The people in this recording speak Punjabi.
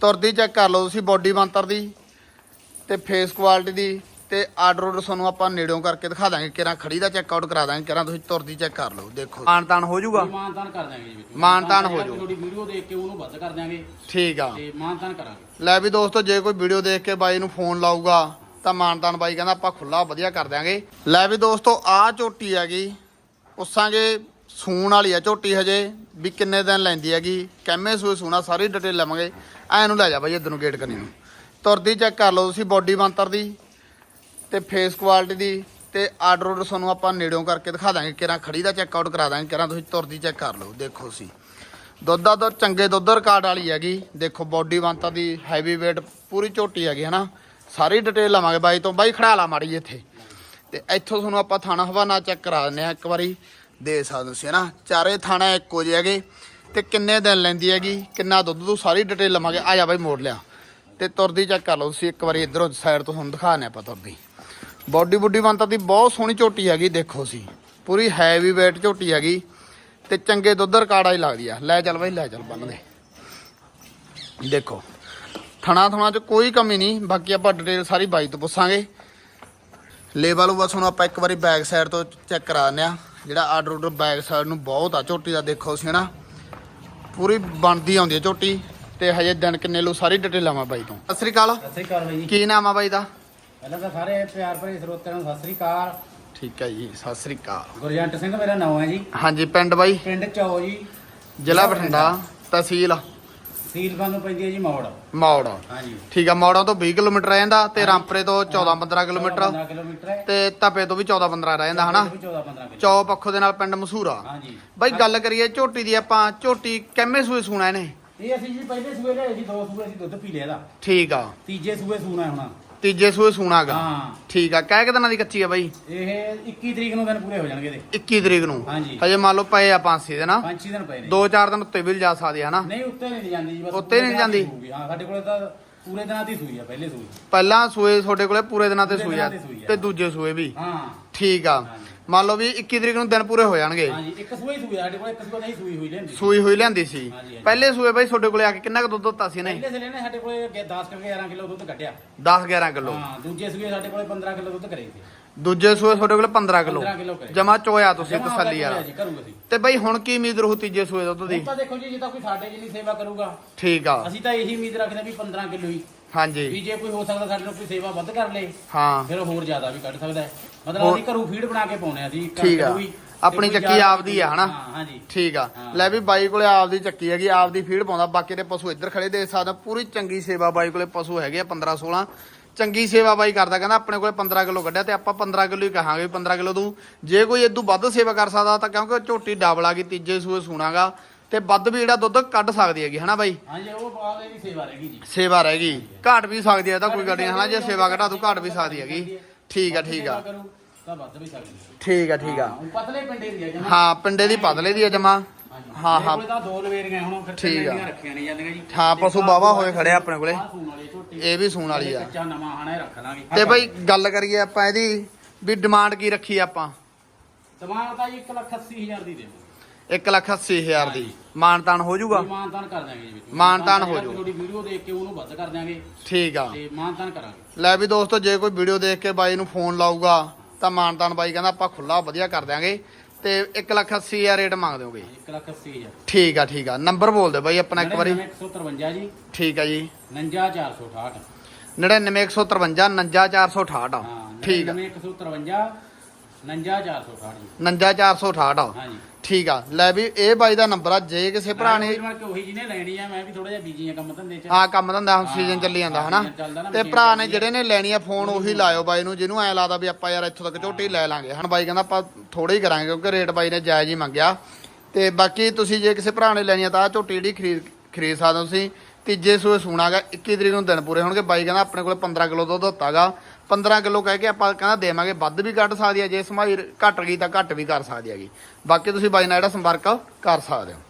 ਤੁਰਦੀ ਚੈੱਕ ਕਰ ਲਓ ਤੁਸੀਂ ਬਾਡੀ ਬੰਤਰ ਦੀ ਤੇ ਫੇਸ ਕੁਆਲਿਟੀ ਦੀ ਤੇ ਆਰਡਰ ਆਰਡਰ ਤੁਹਾਨੂੰ ਆਪਾਂ ਨੇੜਿਓਂ ਕਰਕੇ ਦਿਖਾ ਦਾਂਗੇ ਕਿਰਾਂ ਖੜੀ ਦਾ ਚੈੱਕ ਆਊਟ ਕਰਾ ਦਾਂਗੇ ਕਿਰਾਂ ਤੁਸੀਂ ਤੁਰਦੀ ਚੈੱਕ ਕਰ ਲਓ ਦੇਖੋ। ਮਾਨਤਾਨ ਹੋ ਜਾਊਗਾ? ਮਾਨਤਾਨ ਕਰ ਦਾਂਗੇ ਜੀ ਵਿੱਚ। ਮਾਨਤਾਨ ਹੋ ਜਾਊ। ਤੁਹਾਡੀ ਵੀਡੀਓ ਦੇਖ ਕੇ ਉਹਨੂੰ ਵੱਧ ਕਰ ਦਾਂਗੇ ਠੀਕ ਆ। ਤੇ ਮਾਨਤਾਨ ਕਰਾਂਗੇ। ਲੈ ਵੀ ਦੋਸਤੋ ਜੇ ਕੋਈ ਵੀਡੀਓ ਦੇਖ ਕੇ ਬਾਈ ਨੂੰ ਫੋਨ ਲਾਊਗਾ ਤਾਂ ਮਾਨਤਾਨ ਬਾਈ ਕਹਿੰਦਾ ਆਪਾਂ ਖੁੱਲਾ ਵਧੀਆ ਕਰ ਦਿਆਂਗੇ। ਲੈ ਵੀ ਦੋਸਤੋ ਆਹ ਝੋਟੀ ਹੈਗੀ ਉਸਾਂਗੇ ਸੂਣ ਵਾਲੀ ਆ ਝੋਟੀ ਹਜੇ। ਵੀ ਕਿੰਨੇ ਦਿਨ ਲੈਂਦੀ ਹੈਗੀ ਕਿੰਮੇ ਸੂਏ ਸੂਣਾ, ਸਾਰੀ ਡਿਟੇਲ ਲਵਾਂਗੇ। ਐ ਨੂੰ ਲੈ ਜਾ ਬਾਈ ਇਧਰ ਨੂੰ ਗੇਟ ਕਰਨੀ ਨੂੰ। ਤੁਰਦੀ ਚੈੱਕ ਕਰ ਲਓ ਤੁਸੀਂ ਬਾਡੀ ਬੰਤਰ ਦੀ ਤੇ ਫੇਸ ਕੁਆਲਿਟੀ ਦੀ ਤੇ ਆਰਡਰ ਆਰਡਰ ਤੁਹਾਨੂੰ ਆਪਾਂ ਨੇੜਿਓਂ ਕਰਕੇ ਦਿਖਾ ਦਾਂਗੇ ਕਿਰਾਂ ਖੜੀ ਦਾ ਚੈੱਕ ਆਊਟ ਕਰਾ ਦਾਂਗੇ ਕਿਰਾਂ ਤੁਸੀਂ ਤੁਰਦੀ ਚੈੱਕ ਕਰ ਲਓ, ਦੇਖੋ ਸੀ ਦੁੱਧ ਦਾ ਦੁੱਧ ਚੰਗੇ ਦੁੱਧ ਰਿਕਾਰਡ ਵਾਲੀ ਹੈਗੀ, ਦੇਖੋ ਬਾਡੀ ਬੰਤਾ ਦੀ ਹੈਵੀ weight ਪੂਰੀ ਝੋਟੀ ਹੈਗੀ, ਹਨਾ? ਸਾਰੀ ਡਿਟੇਲ ਲਵਾਂਗੇ ਬਾਈ ਤੋਂ, ਬਾਈ ਖੜਾ ਲਾ ਮਾੜੀ ਇੱਥੇ। ਤੇ ਇੱਥੋਂ ਤੁਹਾਨੂੰ ਆਪਾਂ ਥਾਣਾ ਹਵਾਨਾ ਚੈੱਕ ਕਰਾ ਦਿੰਦੇ ਆ ਇੱਕ ਵਾਰੀ। ਦੇ ਸਕਦੇ ਹੋ ਤੁਸੀਂ ਹਨਾ? ਚਾਰੇ ਥਾਣਾ ਇੱਕੋ ਜਿਹੇ ਹੈਗੇ। ਤੇ ਕਿੰਨੇ ਦਿਨ ਲੈਂਦੀ ਹੈਗੀ? ਕਿੰਨਾ ਦੁੱਧ? ਤੋਂ ਸਾਰੀ ਡਿਟੇਲ ਲਵਾਂਗੇ। ਆ ਜਾ ਬਾਈ, ਮੋੜ ਲਿਆ। ਤੇ ਤੁਰਦੀ ਚੈੱਕ ਕਰ ਲਓ ਤੁਸੀਂ। ਇੱਕ ਵਾਰੀ ਇਧਰੋਂ ਸਾਈਡ ਤੋਂ ਤੁਹਾਨੂੰ ਦਿਖਾਣੇ ਆਪਾਂ ਤੁਰਦੀ। ਬਾਡੀ ਬੁੱਡੀ ਬੰਤਾ ਦੀ ਬਹੁਤ ਸੋਹਣੀ ਝੋਟੀ ਹੈਗੀ, ਦੇਖੋ ਸੀ ਪੂਰੀ ਹੈਵੀ weight ਝੋਟੀ ਹੈਗੀ। ਤੇ ਚੰਗੇ ਦੁੱਧ ਰਿਕਾਰਡ ਹੀ ਲੱਗਦੀ ਆ। ਲੈ ਚੱਲ ਬਾਈ, ਲੈ ਚੱਲ ਬੰਨ ਦੇ। ਦੇਖੋ, ਥਣਾ ਥਣਾ ਚ ਕੋਈ ਕਮੀ ਨਹੀਂ। ਬਾਕੀ ਆਪਾਂ ਡਿਟੇਲ ਸਾਰੀ ਬਾਈ ਤੋਂ ਪੁੱਛਾਂਗੇ। ਲੇਵਲ ਬਸ ਹੁਣ ਆਪਾਂ ਇੱਕ ਵਾਰੀ ਬੈਕ ਸਾਈਡ ਤੋਂ ਚੈੱਕ ਕਰਾ ਦਿੰਦੇ ਆ। ਜਿਹੜਾ ਆਰਡਰ ਆਰਡਰ ਬੈਕ ਸਾਈਡ ਨੂੰ ਬਹੁਤ ਆ ਝੋਟੀ ਦਾ ਦੇਖੋ ਸੀ ਹਨਾ। ਪੂਰੀ ਬਣਦੀ ਆਉਂਦੀ ਹੈ ਝੋਟੀ ਤੇ ਹਜੇ ਦਿਨ ਕਿੰਨੇ ਲੋ ਸਾਰੀ ਡਿਟੇਲ ਲਾਵਾਂ ਬਾਈ ਤੋਂ। ਸਤਿ ਸ੍ਰੀ ਅਕਾਲ। ਸਤਿ ਸ੍ਰੀ ਅਕਾਲ ਬਾਈ ਜੀ। ਕੀ ਨਾਮ ਆ ਬਾਈ ਦਾ? ਪਹਿਲਾਂ ਤਾਂ ਸਾਰੇ ਪਿਆਰ ਭਰੇ ਸਰੋਤਿਆਂ ਨੂੰ ਸਤਿ ਸ੍ਰੀ ਅਕਾਲ। ਠੀਕ ਹੈ ਜੀ ਸਤਿ ਸ੍ਰੀ ਅਕਾਲ। ਗੁਰਜੰਟ ਸਿੰਘ ਮੇਰਾ ਨਾਮ ਹੈ ਜੀ। ਹਾਂਜੀ ਪਿੰਡ ਬਾਈ? ਪਿੰਡ ਚੌ ਜੀ। ਜ਼ਿਲ੍ਹਾ ਬਠਿੰਡਾ ਤਹਿਸੀਲ। ਸੀਲਬਾਨ ਨੂੰ ਪੈਂਦੀ ਹੈ ਜੀ ਮੌੜ। ਮੌੜ। ਹਾਂਜੀ। ਠੀਕ ਆ ਮੌੜਾਂ ਤੋਂ 20 ਕਿਲੋਮੀਟਰ ਰਹਿ ਜਾਂਦਾ ਤੇ ਰਾਮਪਰੇ ਤੋਂ 14 15 ਕਿਲੋਮੀਟਰ। 15 ਕਿਲੋਮੀਟਰ ਹੈ। ਤੇ ਤਪੇ ਤੋਂ ਵੀ 14 15 ਰਹਿ ਜਾਂਦਾ ਹਨਾ? 14 15 ਕਿਲੋ ਚੌ ਪੱਖੋ ਦੇ ਨਾਲ ਪਿੰਡ ਮਸੂਰਾ। ਹਾਂਜੀ। ਬਾਈ ਗੱਲ ਕਰੀਏ ਝੋਟੀ ਦੀ ਆਪਾਂ ਝੋਟੀ ਕਿੰਮੇ ਸੂਏ ਸੂਣਾ ਇਹਨੇ? ਇਹ ਅਸੀਂ ਜੀ ਪਹਿਲੇ ਸੂਏ ਲਿਆਏ ਸੀ ਦੋ ਸੂਏ ਅਸੀਂ ਦੁੱਧ ਪੀ ਲਿਆ ਇਹਦਾ। ਠੀਕ ਆ। ਤੀਜੇ ਸੂਏ ਸੂਣਾ ਹੁਣ। ਤੀਜੇ ਸੂਏ ਸੂਣਾਗਾ। ਹਾਂ। ਠੀਕ ਆ ਕਹਿ ਕਿ ਦਿਨਾਂ ਦੀ ਕੱਚੀ ਆ ਬਾਈ। ਇਹ 21 ਤਰੀਕ ਨੂੰ ਦਿਨ ਪੂਰੇ ਹੋ ਜਾਣਗੇ ਇਹਦੇ। 21 ਤਰੀਕ ਨੂੰ। ਹਾਂਜੀ। ਹਜੇ ਮੰਨ ਲਓ ਪਏ ਆ ਪੰਜ ਛੇ ਦਿਨ। ਆ ਪੰਜ ਛੇ ਦਿਨ ਪਏ ਨੇ। ਦੋ ਚਾਰ ਦਿਨ ਉੱਤੇ ਵੀ ਜਾ ਸਕਦੇ ਆ ਹਨਾ? ਨਹੀਂ ਉੱਤੇ ਨਹੀਂ ਜਾਂਦੀ ਜੀ ਬਸ ਉੱਤੇ ਨਹੀਂ ਦਿਨਾਂ ਦੀ ਜਾਂਦੀ? ਹਾਂ ਸਾਡੇ ਕੋਲੇ ਤਾਂ ਪੂਰੇ ਦਿਨਾਂ ਦੀ ਸੂਈ ਆ ਪਹਿਲੇ ਸੂਈ। ਪਹਿਲਾਂ ਸੂਏ ਤੁਹਾਡੇ ਕੋਲੇ ਪੂਰੇ ਦਿਨਾਂ ਤੇ ਪੂਰੇ ਸੂਏ ਆ ਦਿਨਾਂ ਤੇ ਸੂਈ ਆ। ਤੇ ਦੂਜੇ ਸੂਏ ਵੀ। ਹਾਂ। ਠੀਕ ਆ। ਹਾਂਜੀ। ਮੰਨ ਲਓ ਵੀ 21 ਤਰੀਕ ਨੂੰ ਦਿਨ ਪੂਰੇ ਹੋ ਜਾਣਗੇ। ਹਾਂਜੀ ਇੱਕ ਸੂਈ ਸੂਈ ਆ, ਸਾਡੇ ਕੋਲੇ ਇੱਕ ਸੂਈ ਨਹੀਂ ਸੂਈ ਹੋਈ ਲੈਂਦੀ। ਸੂਈ ਹੋਈ ਲਿਆਂਦੀ ਸੀ। ਹਾਂਜੀ, ਹਾਂਜੀ। ਪਹਿਲੇ ਸੂਏ ਬਾਈ ਤੁਹਾਡੇ ਕੋਲੇ ਆ ਕੇ ਕਿੰਨਾ ਕੁ ਦੁੱਧ ਦਿੱਤਾ ਸੀ ਨੇ ਪਹਿਲੇ ਸਿਲੇ ਨੇ ਸਾਡੇ ਕੋਲੇ ਅੱਗੇ 10 ਕਰਕੇ 11 ਕਿਲੋ ਦੁੱਧ ਕੱਢਿਆ। 10 11 ਕਿਲੋ। ਹਾਂ ਦੂਜੇ ਸੂਏ ਸਾਡੇ ਕੋਲੇ 15 ਕਿਲੋ ਦੁੱਧ ਕਰੇ ਸੀ। ਦੂਜੇ ਸੂਏ ਤੁਹਾਡੇ ਕੋਲੇ 15 ਕਿਲੋ। 15 ਕਿਲੋ ਕਰੇ। ਜਮਾ ਚੋਇਆ ਤੁਸੀਂ ਜਮਾਂ ਤਸੱਲੀ ਵਾਲਾ। ਜੀ ਕਰੂਗਾ ਸੀ ਤੇ ਬਾਈ ਹੁਣ ਕੀ ਉਮੀਦ ਰਹੂ ਤੀਜੇ ਸੂਏ ਦੁੱਧ ਦੀ? ਹੁਣ ਤਾਂ ਦੇਖੋ ਜੀ ਜੇ ਤਾਂ ਕੋਈ ਸਾਡੇ ਜਿੰਨੀ ਸੇਵਾ ਕਰੂਗਾ। ਠੀਕ ਆ। ਅਸੀਂ ਤਾਂ ਇਹੀ ਉਮੀਦ ਰੱਖਦੇ ਵੀ 15 ਕਿਲੋ ਹੀ। ਵੀ ਹਾਂਜੀ ਜੇ ਕੋਈ ਹੋ ਸਕਦਾ ਸਾਡੇ ਨਾਲ ਕੋਈ ਸੇਵਾ ਵੱਧ ਕਰ ਲੇ ਹਾਂ ਫਿਰ ਹੋਰ ਜ਼ਿਆਦਾ ਵੀ ਕੱਢ ਸਕਦਾ ਹੈ ਮਤਲਬ ਹੋਰ- ਅਸੀਂ ਘਰੋਂ ਫੀਡ ਬਣਾ ਕੇ ਪਾਉਨੇ ਆ ਅਸੀਂ ਠੀਕ ਆ। ਆਪਣੀ ਚੱਕੀ ਆਪਦੀ ਆ ਹਨਾ? ਹਾਂ ਹਾਂਜੀ ਠੀਕ ਆ ਹਾਂ। ਲੈ ਵੀ ਬਾਈ ਕੋਲੇ ਆਪਦੀ ਚੱਕੀ ਹੈਗੀ ਆਪਦੀ ਫੀਡ ਪਾਉਂਦਾ ਬਾਕੀ ਦੇ ਪਸ਼ੂ ਇੱਧਰ ਖੜੇ ਦੇ ਸਕਦੇ। ਪੂਰੀ ਚੰਗੀ ਸੇਵਾ ਬਾਈ ਕੋਲੇ ਪਸ਼ੂ ਹੈਗੇ ਆ 15 16 ਚੰਗੀ ਸੇਵਾ ਬਾਈ ਕਰਦਾ ਕਹਿੰਦਾ ਆਪਣੇ ਕੋਲੇ 15 ਕਿਲੋ ਕੱਢਿਆ ਤੇ ਆਪਾਂ 15 ਕਿਲੋ ਹੀ ਕਹਾਂਗੇ ਵੀ 15 ਕਿਲੋ ਤੂੰ ਜੇ ਕੋਈ ਇਦੋਂ ਵੱਧ ਸੇਵਾ ਕਰ ਸਕਦਾ ਤਾਂ ਕਿਉਂਕਿ ਝੋਟੀ ਡਬਲ ਆ ਗਈ ਤੀਜੇ ਸੂਏ ਸੁਣਾਗਾ ਤੇ ਵੱਧ ਵੀ ਜਿਹੜਾ ਦੁੱਧ ਕੱਢ ਸਕਦੀ ਹੈਗੀ ਹਨਾ ਬਾਈ? ਹਾਂਜੀ ਉਹ ਬਾਅਦ ਦੀ ਸੇਵਾ ਰਹੇਗੀ ਜੀ। ਸੇਵਾ ਰਹਿ ਗਈ ਘਾਟ ਵੀ ਸਕਦੀ ਹੈ ਤਾਂ ਕੋਈ ਗੱਲ ਨਹੀਂ ਹਨਾ ਜੇ ਸੇਵਾ ਘਟਾ ਤੂੰ ਘਾਟ ਵੀ ਸਕਦੀ ਹੈਗੀ। ਠੀਕ ਆ ਠੀਕ ਆ। ਸੇਵਾ ਕਰੂ ਤਾਂ ਵੱਧ ਵੀ ਸਕਦੀ ਹੈ। ਠੀਕ ਆ ਠੀਕ ਆ। ਉਹ ਪਤਲੇ ਪਿੰਡੇ ਦੀ ਆ ਜਮਾ। ਹਾਂ ਪਿੰਡੇ ਦੀ ਪਤਲੇ ਦੀ ਆ ਜਮਾ। ਹਾਂ, ਹਾਂ। ਕੋਲੇ ਤਾਂ ਦੋ ਲਵੇਰੀਆਂ ਹੁਣ ਫਿਰ ਠੀਕ ਆ। ਤਿੰਨ ਰੱਖੀਆਂ ਨਹੀਂ ਜਾਂਦੀਆਂ ਜੀ। ਹਾਂ, ਪਸ਼ੂ ਵਾਹਵਾ ਹੋਏ ਖੜੇ ਆਪਣੇ ਕੋਲੇ। ਇਹ ਵੀ ਸੂਣ ਵਾਲੀ ਆ। ਕੱਚਾ ਨਵਾਂ ਆਣਾ ਰੱਖ ਲਾਂਗੇ। ਤੇ ਬਈ ਗੱਲ ਕਰੀਏ ਆਪਾਂ ਇਹਦੀ ਵੀ ਡਿਮਾਂਡ ਕੀ ਰੱਖੀ ਆਪਾਂ? ਸਮਾਨ ਤਾਂ ਜੀ 1 ਲੱਖ 80 ਹਜ਼ਾਰ ਦੀ ਦੇ 1 ਲੱਖ 80 ਹਜ਼ਾਰ ਦੀ। ਮਾਨਤਾਨ ਹੋ ਜਾਊਗਾ? ਮਾਨਤਾਨ ਕਰ ਦਾਂਗੇ ਜੀ ਵਿੱਚ। ਮਾਨਤਾਨ ਹੋ ਜਾਊ। ਤੁਹਾਡੀ ਵੀਡੀਓ ਦੇਖ ਕੇ ਉਹਨੂੰ ਵੱਧ ਕਰ ਦਾਂਗੇ ਠੀਕ ਆ। ਤੇ ਮਾਨਤਾਨ ਕਰਾਂਗੇ। ਲੈ ਵੀ ਦੋਸਤੋ ਜੇ ਕੋਈ ਵੀਡੀਓ ਦੇਖ ਕੇ ਬਾਈ ਨੂੰ ਫੋਨ ਲਾਊਗਾ ਤਾਂ ਮਾਨਤਾਨ ਬਾਈ ਕਹਿੰਦਾ ਆਪਾਂ ਖੁੱਲਾ ਵਧੀਆ ਕਰ ਦਿਆਂਗੇ। ਤੇ 1 ਲੱਖ 80 ਹਜ਼ਾਰ ਰੇਟ ਮੰਗ ਦਿਓਗੇ? 1 ਲੱਖ 80 ਹਜ਼ਾਰ। ਠੀਕ ਆ ਠੀਕ ਆ। ਨੰਬਰ ਬੋਲ ਦੇ ਬਾਈ ਆਪਣਾ ਇੱਕ ਵਾਰੀ। 153 ਜੀ। ਠੀਕ ਆ ਜੀ। 59468 99153 99468 ਹਾਂ ਠੀਕ ਆ। 153 59468 ਜੀ। 99468 ਹਾਂਜੀ। ਠੀਕ ਆ। ਲੈ ਵੀ ਇਹ ਬਾਈ ਦਾ ਨੰਬਰ ਆ ਜੇ ਕਿਸੇ ਭਰਾ ਨੇ ਵੀਰ ਬਣ ਕੇ ਉਹੀ ਜਿਹਨੇ ਲੈਣੀ ਆ ਮੈਂ ਵੀ ਥੋੜਾ ਜਿਹਾ ਬੀਜੀ ਆ ਕੰਮ ਧੰਦੇ ਚ। ਹਾਂ ਕੰਮ ਧੰਦਾ ਹੁਣ ਸੀਜ਼ਨ ਚੱਲੀ ਜਾਂਦਾ ਹਨਾ? ਸੀਜ਼ਨ ਚੱਲਦਾ ਨਾ, ਤੇ ਭਰਾ ਨੇ ਜਿਹੜੇ ਨੇ ਲੈਣੀ ਆ ਫੋਨ ਉਹੀ ਲਾਇਓ ਬਾਈ ਨੂੰ ਜਿਹਨੂੰ ਐ ਲੱਗਦਾ ਵੀ ਆਪਾਂ ਯਾਰ ਇੱਥੋਂ ਤੱਕ ਝੋਟੀ ਲੈ ਲਾਂਗੇ। ਹਣ ਬਾਈ ਕਹਿੰਦਾ ਆਪਾਂ ਥੋੜੇ ਹੀ ਕਰਾਂਗੇ ਕਿਉਂਕਿ ਰੇਟ ਬਾਈ ਨੇ ਜਾਇਜ਼ ਹੀ ਮੰਗਿਆ। ਤੇ ਬਾਕੀ ਤੁਸੀਂ ਜੇ ਕਿਸੇ ਭਰਾ ਨੇ ਲੈਣੀ ਆ ਤਾਂ ਝੋਟੀ ਜਿਹੜੀ ਖਰੀਦ ਖਰੀਦ ਸਕਦੇ ਹੋ ਤੁਸੀਂ ਤੀਜੇ ਸੂਏ ਸੂਣਾਗਾ 21 ਤਰੀਕ ਨੂੰ ਦਿਨ ਪੂਰੇ ਹੋਣਗੇ। ਬਾਈ ਕਹਿੰਦਾ ਆਪਣੇ ਕੋਲ 15 ਕਿਲੋ ਦੁੱਧ ਦਿੱਤਾਗਾ 15 ਕਿਲੋ ਕਹਿ ਕੇ ਆਪਾਂ ਕਹਿੰਦਾ ਦੇਵਾਂਗੇ, ਵੱਧ ਵੀ ਕੱਢ ਸਕਦੀ ਹੈ ਜੇ ਸਮਾਈ ਘਟ ਗਈ ਤਾਂ ਘੱਟ ਵੀ ਕਰ ਸਕਦੀ ਹੈਗੀ। ਬਾਕੀ ਤੁਸੀਂ ਬਾਈ ਨਾਲ ਜਿਹੜਾ ਸੰਪਰਕ ਕਰ ਸਕਦੇ ਹੋ।